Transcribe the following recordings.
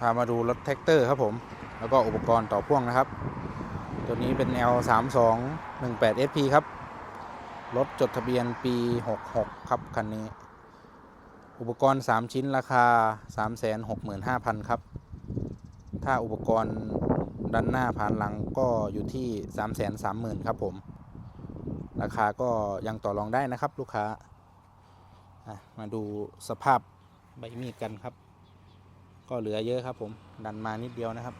พามาดูรถแท็กเตอร์ครับผม แล้วก็อุปกรณ์ต่อพ่วงนะครับ ตัวนี้เป็น L 3 2 1 8 SP ครับ รถจดทะเบียนปี 66 ครับคันนี้ อุปกรณ์ 3 ชิ้นราคา 365,000 ครับ ถ้าอุปกรณ์ด้านหน้าผ่านหลังก็อยู่ที่ 330,000 ครับผม ราคาก็ยังต่อรองได้นะครับลูกค้า มาดูสภาพใบมีดกันครับ ก็เหลือเยอะครับผมดันมานิดเดียวนะครับ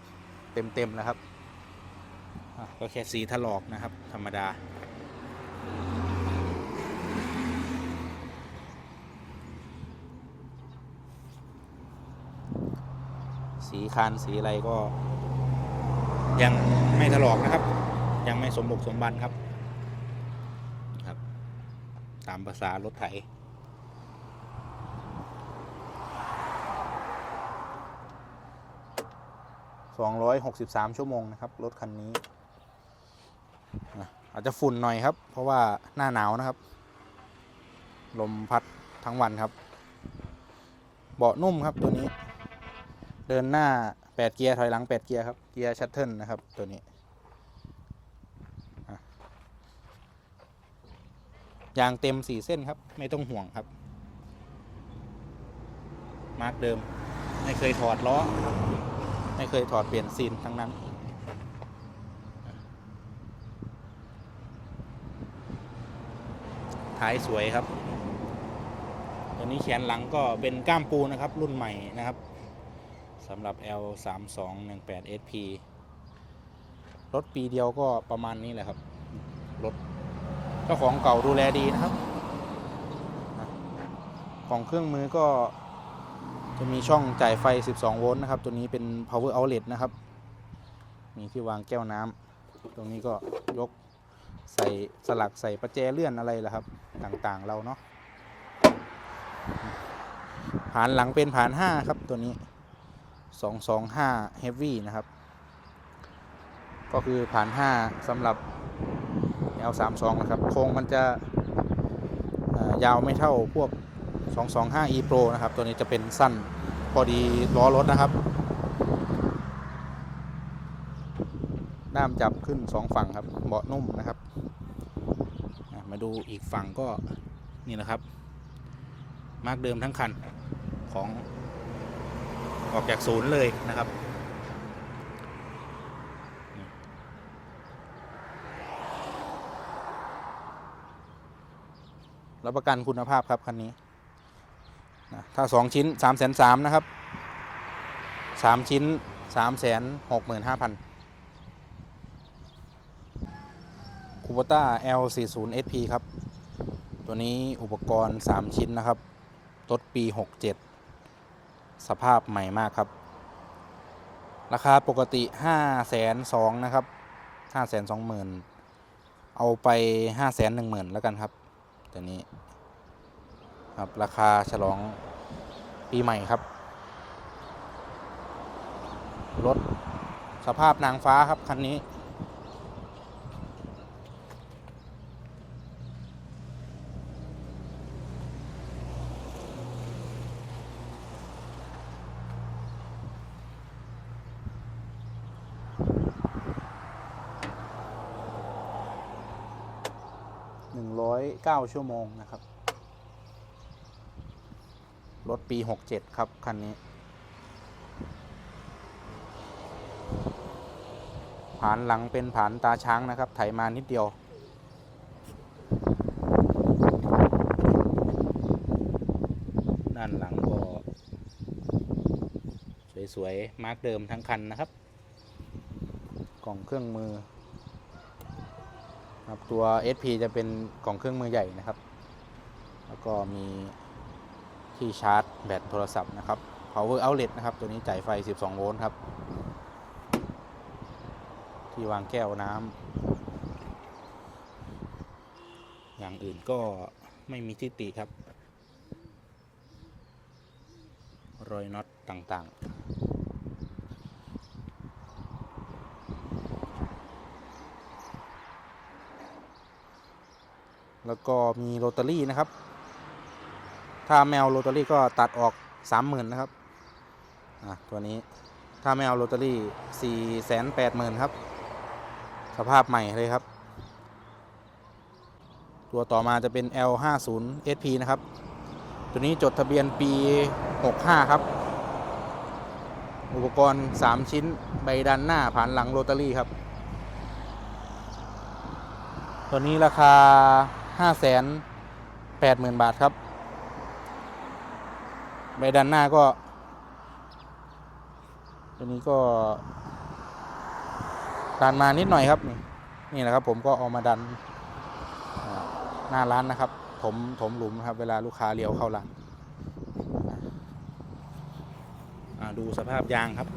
เต็มเต็มๆแล้วครับก็แค่สีถลอกนะครับ ธรรมดา สีคานสีอะไรก็ ยังไม่ถลอกนะครับ ยังไม่สมบุกสมบันครับครับ ตามภาษารถไถ 263 ชั่วโมงนะครับ รถคันนี้ อาจจะฝุ่นหน่อยครับ เพราะว่าหน้าหนาวนะครับ ลมพัดทั้งวันครับ เบาะนุ่มครับตัวนี้ เดินหน้า 8 เกียร์ถอยหลัง 8 เกียร์ครับ เกียร์ชัตเทิลนะครับตัวนี้ยางเต็ม 4 เส้นครับ ไม่ต้องห่วงครับ มาร์กเดิม ไม่เคยถอดล้อ ไม่เคยถอดเปลี่ยนซีนทั้งนั้น ท้ายสวยครับ ตัวนี้แขนหลังก็เป็นก้ามปูนะครับ รุ่นใหม่นะครับสำหรับ L 3 2 1 8 SP รถปีเดียวก็ประมาณนี้แหละครับ รถเจ้าของเก่าดูแลดีนะครับ ของเครื่องมือก็ จะมีช่องจ่ายไฟ 12 โวลต์นะครับ ตัวนี้เป็น power outlet นะครับ มีที่วางแก้วน้ำ ตรงนี้ก็ยกใส่สลักใส่ประแจเลื่อนอะไรล่ะครับ ต่างๆเราเนาะผานหลังเป็นผาน 5 ครับตัวนี้ 225 heavy นะครับ ก็คือผาน 5สำหรับ L32 นะครับ โครงมันจะยาวไม่เท่าพวก 225 e pro นะครับ ตัวนี้จะเป็นสั้นพอดีล้อรถนะครับด้ามจับขึ้น 2 ฝั่งครับ เบาะนุ่มนะครับ มาดูอีกฝั่งก็นี่นะครับ มาร์กเดิมทั้งคันของออกจากศูนย์เลยนะครับ รับประกันคุณภาพครับ คันนี้ นะถ้าสองชิ้นสามแสนสามนะครับสามชิ้นสามแสนหกหมื่นห้าพันคูปต้า L40 SP ครับ ตัวนี้อุปกรณ์ 3 ชิ้นนะครับรถปี 67 สภาพใหม่มากครับ ราคาปกติ 5 2 0 0 0นะครับ 5 2 0 0 0 0 เอาไป 5 1 0 0 0 0แล้วกันครับ ตัวนี้ ครับราคาฉลองปีใหม่ครับ รถสภาพนางฟ้าครับคันนี้ 109 ชั่วโมงนะครับ รถปี 67 ครับ คันนี้ ผานหลังเป็นผานตาช้างนะครับ ไถมานิดเดียว ด้านหลังก็ สวย ๆ มาร์กเดิมทั้งคันนะครับ กล่องเครื่องมือครับตัว SP จะเป็นกล่องเครื่องมือใหญ่นะครับ แล้วก็มี ที่ชาร์จแบตโทรศัพท์นะครับ power outlet นะครับ ตัวนี้จ่ายไฟ 12 โวลต์ครับ ที่วางแก้วน้ำ อย่างอื่นก็ไม่มีที่ติครับ รอยน็อตต่างๆแล้วก็มีโรตารี่นะครับ ถ้าแมวโรตารี่ก็ตัดออกสามหมื่นนะครับอะตัวนี้ถ้าไม่เอาโรตารี่สี่แสนแปดหมื่นครับ สภาพใหม่เลยครับ ตัวต่อมาจะเป็น L50 SP นะครับ ตัวนี้จดทะเบียนปี 65 ครับ อุปกรณ์ 3 ชิ้นใบดันหน้าผ่านหลังโรตารี่ครับตัวนี้ราคา 580,000 บาทครับ ใบดันหน้าก็ ตัวนี้ก็ดันมานิดหน่อยครับ นี่นี่แหละครับ ผมก็เอามาดันหน้าร้านนะครับ ถมถมหลุมครับ เวลาลูกค้าเลี้ยวเข้าร้านดูสภาพยางครับ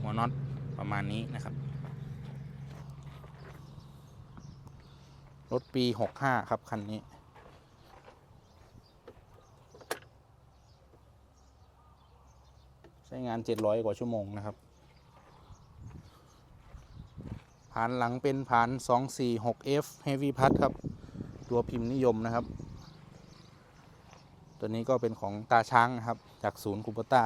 หัวน็อตประมาณนี้นะครับ รถปี65ครับ คันนี้ ใช้งาน700กว่าชั่วโมงนะครับผ่านหลังเป็นผ่าน 246F Heavy p a d ครับ ตัวพิมพ์นิยมนะครับ ตัวนี้ก็เป็นของตาช้างนะครับ จากศูนย์คูปต้า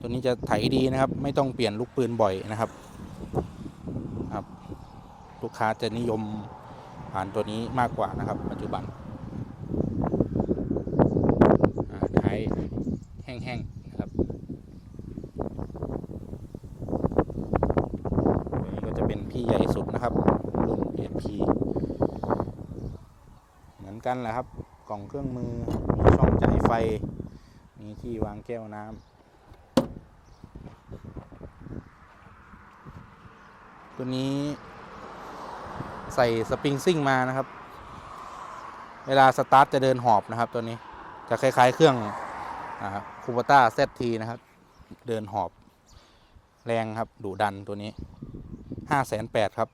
ตัวนี้จะไถดีนะครับ ไม่ต้องเปลี่ยนลูกปืนบ่อยนะครับ กค้าจะนิยมผ่านตัวนี้มากกว่านะครับ ปัจจุบันอ่าท้ายแห้งๆนะครับตัวนี้ก็จะเป็นพี่ใหญ่สุดนะครับรุ่น SP เหมือนกันแหละครับ กล่องเครื่องมือ มีช่องจ่ายไฟ มีที่วางแก้วน้ำตัวนี้ ใส่สปริงซิ่งมานะครับ เวลาสตาร์ทจะเดินหอบนะครับ ตัวนี้จะคล้าย ๆ เครื่องคูปต้าเซทีนะครับ เดินหอบ แรงครับดุดันตัวนี้ห้าแสนแปดครับ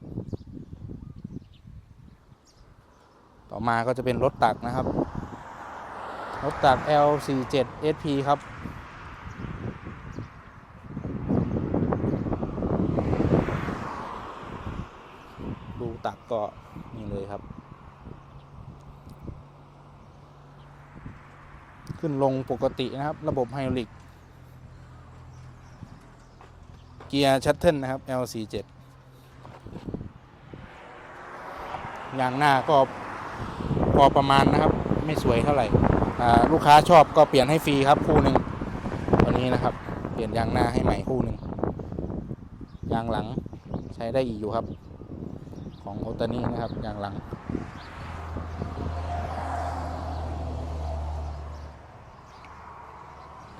ต่อมาก็จะเป็นรถตักนะครับ รถตัก L47 SP ครับ ดูตักก็นี่เลยครับ ขึ้นลงปกตินะครับ ระบบไฮดรอลิก เกียร์ชัตเทิลนะครับ L47 ยางหน้าก็พอประมาณนะครับ ไม่สวยเท่าไหร่ ลูกค้าชอบก็เปลี่ยนให้ฟรีครับคู่หนึ่งตัวนี้นะครับ เปลี่ยนยางหน้าให้ใหม่คู่หนึ่งยางหลังใช้ได้อีกอยู่ครับ ของโอตานี่นะครับยางหลัง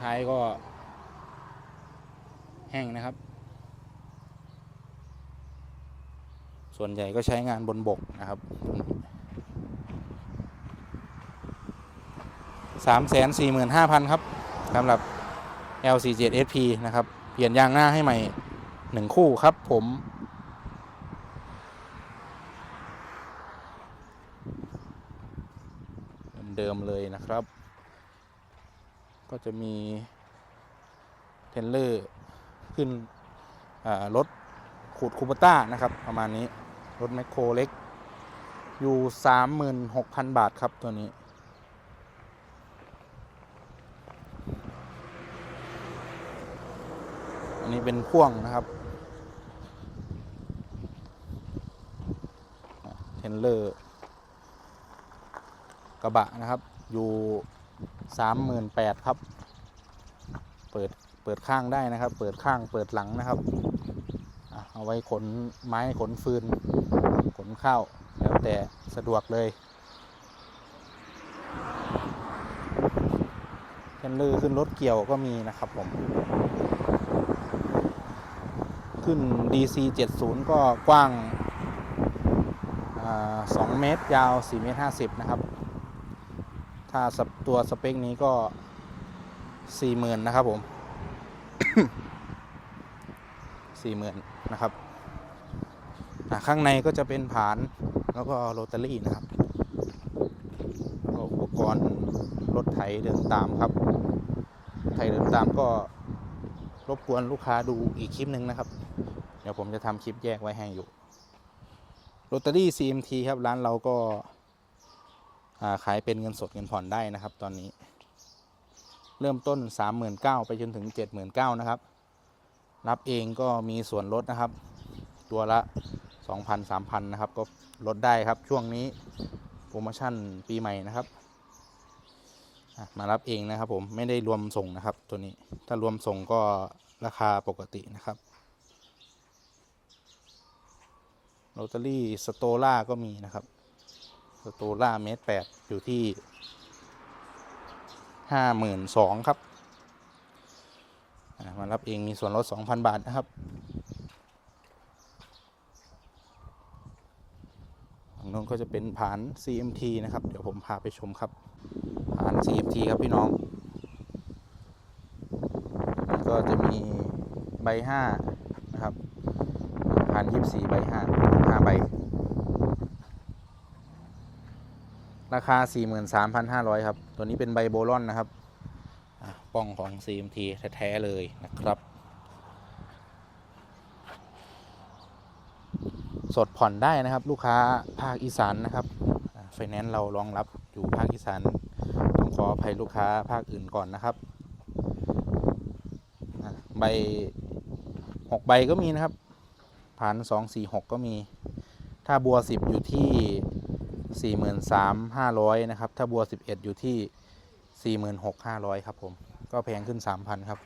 ท้ายก็ แห้งนะครับ ส่วนใหญ่ก็ใช้งานบนบกนะครับสามแสนสี่หมื่นห้าพันครับสำหรับ L47 SP นะครับ เปลี่ยนยางหน้าให้ใหม่หนึ่งคู่ครับผมเดิมเลยนะครับ ก็จะมีเทรลเลอร์ขึ้นรถขูดคูปต้านะครับ ประมาณนี้ รถแมคโครเล็ก อยู่ 36,000 บาทครับตัวนี้อันนี้เป็นพ่วงนะครับ เทรลเลอร์ กระบะนะครับ อยู่ สามหมื่นแปดครับ เปิดเปิดข้างได้นะครับ เปิดข้างเปิดหลังนะครับเอาไว้ขนไม้ขนฟืน ขนข้าว แล้วแต่สะดวกเลยเทนเลอร์ขึ้นรถเกี่ยวก็มีนะครับผม ขึ้น DC 70 ก็กว้างอ่า2เมตร ยาว 4 เมตร 50 นะครับ ถ้าตัวสเปคนี้ก็สี่หมื่นนะครับผมสี่หมื่นนะครับข้างในก็จะเป็นผานแล้วก็โรตารี่นะครับก็อุปกรณ์รถไถเดินตามครับ ไถเดินตามก็รบกวนลูกค้าดูอีกคลิปหนึ่งนะครับ เดี๋ยวผมจะทำคลิปแยกไว้ให้อยู่โรตารี่ CMT ครับ ร้านเราก็ ขายเป็นเงินสดเงินผ่อนได้นะครับ ตอนนี้ เริ่มต้น 39,000ไปจนถึง 79,000นะครับ รับเองก็มีส่วนลดนะครับ ตัวละ 2,000 3,000นะครับ ก็ลดได้ครับช่วงนี้โปรโมชั่นปีใหม่นะครับมารับเองนะครับผมไม่ได้รวมส่งนะครับตัวนี้ถ้ารวมส่งก็ราคาปกตินะครับลอตเตอรี่สโตล่าก็มีนะครับ สโตล่าเมตรแปดอยู่ที่ห้าหมื่นสองครับมารับเองมีส่วนลด2,000บาทนะครับฝั่งนู้นก็จะเป็นผาน CMT นะครับ เดี๋ยวผมพาไปชมครับผาน CMT ครับพี่น้องมันก็จะมีใบ5นะครับผาน24ใบ5 5ใบ ราคา 43,500 ครับ ตัวนี้เป็นใบโบลอนนะครับป้องของ CMT แท้ ๆ เลยนะครับ สดผ่อนได้นะครับ ลูกค้าภาคอีสานนะครับไฟแนนซ์เรารองรับอยู่ภาคอีสานต้องขออภัยลูกค้าภาคอื่นก่อนนะครับใบหกใบก็มีนะครับผ่านสองสี่หกก็มี ถ้าบัวสิบอยู่ที่ สี่หมื่นสามห้าร้อยนะครับ ถ้าบัวสิบเอ็ดอยู่ที่สี่หมื่นหกห้าร้อยครับผม ก็แพงขึ้นสามพันครับ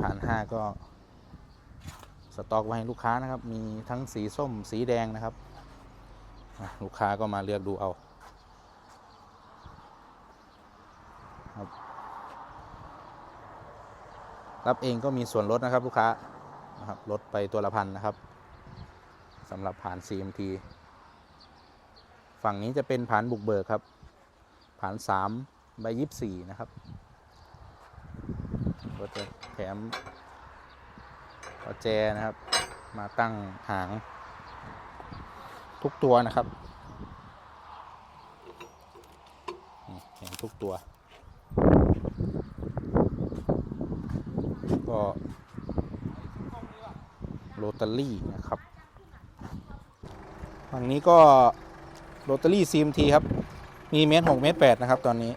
ผ่านห้าก็ สต็อกไว้ให้ลูกค้านะครับ มีทั้งสีส้มสีแดงนะครับ ลูกค้าก็มาเลือกดูเอาครับรับเองก็มีส่วนลดนะครับลูกค้านะครับลดไปตัวละพันนะครับ สำหรับผ่าน CMT ฝั่งนี้จะเป็นผ่านบุกเบิกครับผ่าน3ใบยี่สี่นะครับก็จะแถมประแจนะครับ มาตั้งหางทุกตัวนะครับนี่เห็นทุกตัว ก็โรตารี่นะครับ ฝั่งนี้ก็โรตารี่ CMT ครับ มีเมตรหกเมตรแปดนะครับ ตอนนี้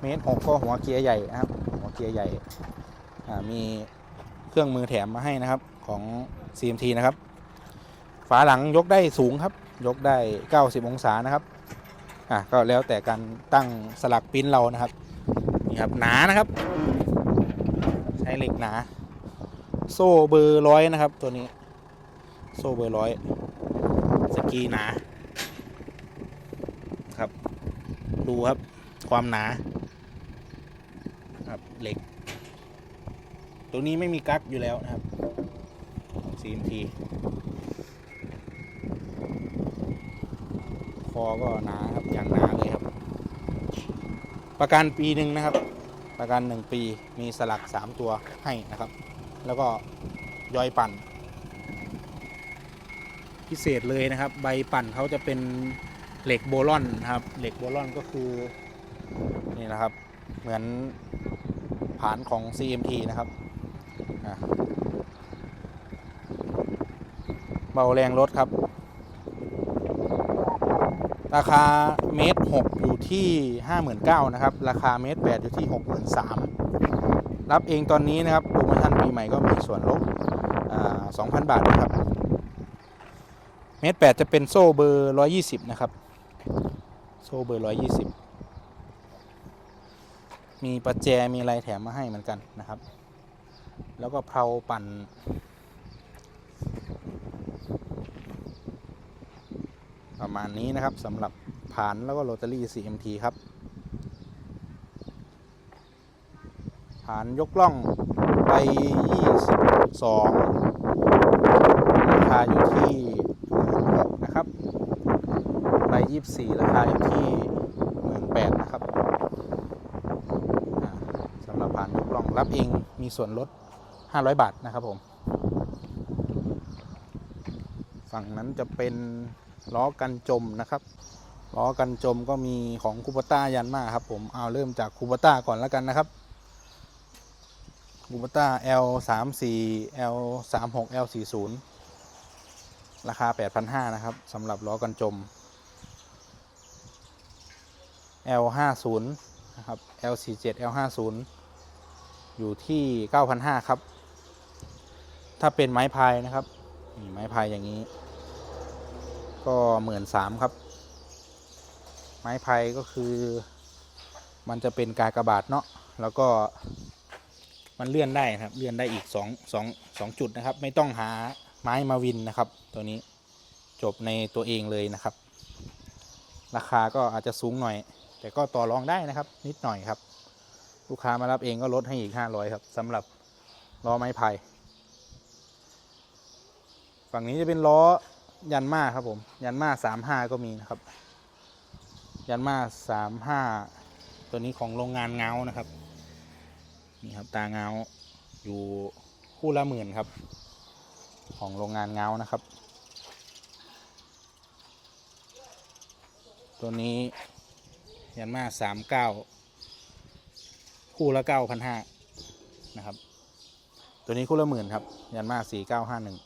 เมตรหกก็หัวเกียร์ใหญ่นะครับหัวเกียร์ใหญ่มีเครื่องมือแถมมาให้นะครับของ CMT นะครับ ฝาหลังยกได้สูงครับ ยกได้ 90 องศานะครับอะก็แล้วแต่การตั้งสลักปิ้นเรานะครับนี่ครับหนานะครับ ใช้เหล็กหนา โซ่เบอร์ร้อยนะครับ ตัวนี้ โซ่เบอร์ร้อย กีหนา ครับ ดูครับ ความหนา ครับเหล็ก ตัวนี้ไม่มีกั๊กอยู่แล้วนะครับของ CMT คอก็หนาครับ อย่างหนาเลยครับ ประกันปีหนึ่งนะครับ ประกันหนึ่งปีมีสลัก3ตัวให้นะครับ แล้วก็ย้อยปั่น พิเศษเลยนะครับ ใบปั่นเขาจะเป็นเหล็กโบลอนนะครับ เหล็กโบลอนก็คือนี่นะครับ เหมือนผานของ CMT นะครับเบาแรงรถครับ ราคาเมตรหกอยู่ที่ห้าหมื่นเก้านะครับ ราคาเมตรแปดอยู่ที่หกหมื่นสามรับเองตอนนี้นะครับโปรโมชั่นปีใหม่ก็มีส่วนลดสองพันบาทนะครับ เมตรแปดจะเป็นโซ่เบอร์ร้อยยี่สิบนะครับ โซ่เบอร์ร้อยี่สิบมีประแจมีอะไรแถมมาให้เหมือนกันนะครับ แล้วก็เพลาปั่น ประมาณนี้นะครับสำหรับผ่านแล้วก็โรตารี่ CMT ครับผ่านยกล่องไป 22 ราคาอยู่ที่ 2024 ราคาอยู่ที่หมื่นแปดนะครับสำหรับผ่านยกล่องรับเองมีส่วนลด 500 บาทนะครับผม ฝั่งนั้นจะเป็นล้อกันจมนะครับล้อกันจมก็มีของคูปต้ายันมาครับผมเอาเริ่มจากคูปต้าก่อนแล้วกันนะครับคูปต้า L 3 4 L 3 6 L 4 0ราคา 8,500 นะครับสำหรับล้อกันจม L50 นะครับ L47 L50 อยู่ที่ 9,500 ครับ ถ้าเป็นไม้พายนะครับนี่ไม้พายอย่างนี้ ก็หมื่นสามครับ ไม้พายก็คือมันจะเป็นกากบาทเนาะแล้วก็มันเลื่อนได้นะครับ เลื่อนได้อีก2 2 2จุดนะครับ ไม่ต้องหาไม้มาวินนะครับ ตัวนี้จบในตัวเองเลยนะครับ ราคาก็อาจจะสูงหน่อย แต่ก็ต่อรองได้นะครับ นิดหน่อยครับ ลูกค้ามารับเองก็ลดให้อีก500ครับสำหรับล้อไม้ไผ่ฝั่งนี้จะเป็นล้อยันมาครับผม ยันมา35ก็มีนะครับ ยันมา35ตัวนี้ของโรงงานเงานะครับ นี่ครับตาเงาอยู่คู่ละหมื่นครับ ของโรงงานเงานะครับ ตัวนี้ ยันมาสามเก้าคู่ละเก้าพันห้านะครับ ตัวนี้คู่ละหมื่นครับ ยันมาสี่เก้าห้าหนึ่ง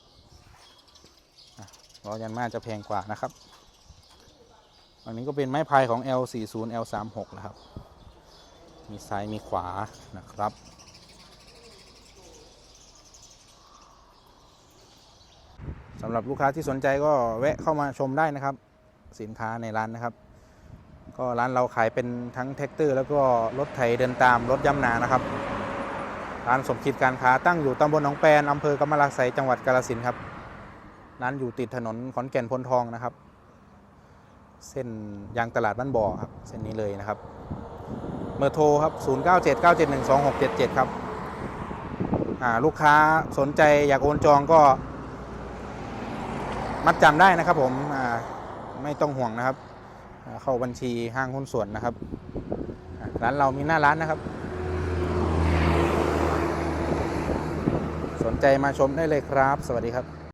ล้อยันมาจะแพงกว่านะครับอันนี้ก็เป็นไม้พายของ L40 L36 นะครับ มีซ้ายมีขวานะครับ สำหรับลูกค้าที่สนใจก็แวะเข้ามาชมได้นะครับ สินค้าในร้านนะครับ ก็ร้านเราขายเป็นทั้งแท็กเตอร์แล้วก็รถไถเดินตามรถย่ำนานะครับร้านสมคิดการค้าตั้งอยู่ตำบลหนองแปนอำเภอกำมะลาไสจังหวัดกาฬสินธุ์ครับร้านอยู่ติดถนนขอนแก่นพลทองนะครับ เส้นยางตลาดบ้านบ่อครับเส้นนี้เลยนะครับเบอร์โทรครับ 0979712677 ครับลูกค้าสนใจอยากโอนจองก็ มัดจำได้นะครับผมไม่ต้องห่วงนะครับ เข้าบัญชีห้างหุ้นส่วนนะครับ ร้านเรามีหน้าร้านนะครับ สนใจมาชมได้เลยครับ สวัสดีครับ